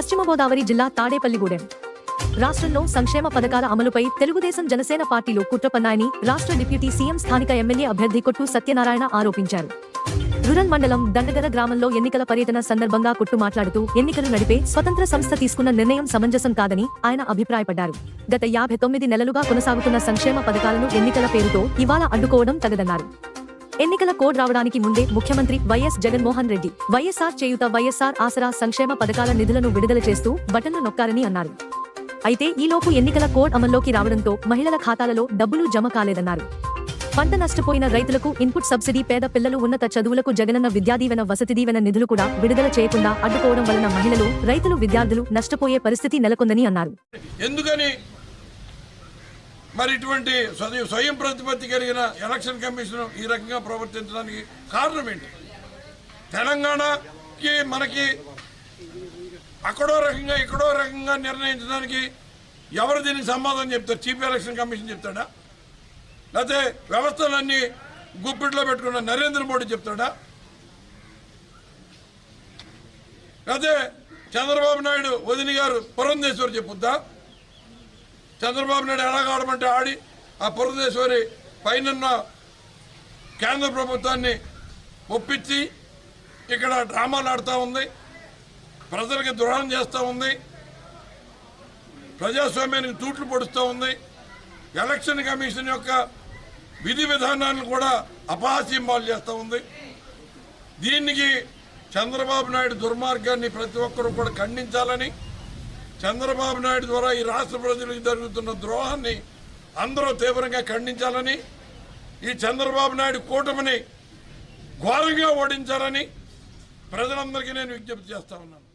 పశ్చిమ గోదావరి జిల్లా తాడేపల్లిగూడెం రాష్ట్రంలో సంక్షేమ పథకాల అమలుపై తెలుగుదేశం జనసేన పార్టీలో కుట్రపన్నాయని రాష్ట్ర డిప్యూటీ సీఎం స్థానిక ఎమ్మెల్యే అభ్యర్థి కొట్టు సత్యనారాయణ ఆరోపించారు. రూరల్ మండలం దండగర గ్రామంలో ఎన్నికల పర్యటన సందర్భంగా కొట్టు మాట్లాడుతూ ఎన్నికలు నడిపే స్వతంత్ర సంస్థ తీసుకున్న నిర్ణయం సమంజసం కాదని ఆయన అభిప్రాయపడ్డారు. గత యాభై తొమ్మిది నెలలుగా కొనసాగుతున్న సంక్షేమ పథకాలను ఎన్నికల పేరుతో ఇవాళ అడ్డుకోవడం తగదన్నారు. ఎన్నికల కోడ్ రావడానికి ముందే ముఖ్యమంత్రి YS Jaganmohan Reddy YSR Cheyutha YSR Aasara సంక్షేమ పథకాల నిధులను విడుదల చేస్తూ బటన్లు నొక్కారని అన్నారు. అయితే ఈలోపు ఎన్నికల కోడ్ అమల్లోకి రావడంతో మహిళల ఖాతాలలో డబ్బులు జమ కాలేదన్నారు. పంట నష్టపోయిన రైతులకు ఇన్పుట్ సబ్సిడీ పేద పిల్లలు ఉన్నత చదువులకు జగనన్న విద్యాదీవెన వసతి దీవెన నిధులు కూడా విడుదల చేయకుండా అడ్డుకోవడం వలన మహిళలు రైతులు విద్యార్థులు నష్టపోయే పరిస్థితి నెలకొందని అన్నారు. ఎందుకని మరి ఇటువంటి స్వయం ప్రతిపత్తి కలిగిన ఎలక్షన్ కమిషన్ ఈ రకంగా ప్రవర్తించడానికి కారణం ఏంటి? తెలంగాణకి మనకి అక్కడో రకంగా ఇక్కడో రకంగా నిర్ణయించడానికి ఎవరు దీనికి సమాధానం చెప్తారు? చీఫ్ ఎలక్షన్ కమిషన్ చెప్తాడా? లేకపోతే వ్యవస్థలన్నీ గుప్పిట్లో పెట్టుకున్న నరేంద్ర మోడీ చెప్తాడా? లేకపోతే చంద్రబాబు నాయుడు వదిలి గారు పురంధేశ్వరి చెప్పుద్దా? చంద్రబాబు నాయుడు ఎలాగాడమంటే ఆడమంటే ఆడి ఆ పురదేశ్వరి పైన కేంద్ర ప్రభుత్వాన్ని ఒప్పించి ఇక్కడ డ్రామాలు ఆడుతూ ఉంది. ప్రజలకి దృఢం చేస్తూ ఉంది. ప్రజాస్వామ్యానికి తూట్లు పొడుస్తూ ఉంది. ఎలక్షన్ కమిషన్ యొక్క విధి విధానాలను కూడా అపహాస్యంబాలు చేస్తూ ఉంది. దీనికి చంద్రబాబు నాయుడు దుర్మార్గాన్ని ప్రతి ఒక్కరూ కూడా ఖండించాలని చంద్రబాబు నాయుడు ద్వారా ఈ రాష్ట్ర ప్రజలకు జరుగుతున్న ద్రోహాన్ని అందరూ తీవ్రంగా ఖండించాలని ఈ చంద్రబాబు నాయుడు కూటమిని ఘోరంగా ఓడించాలని ప్రజలందరికీ నేను విజ్ఞప్తి చేస్తా ఉన్నాను.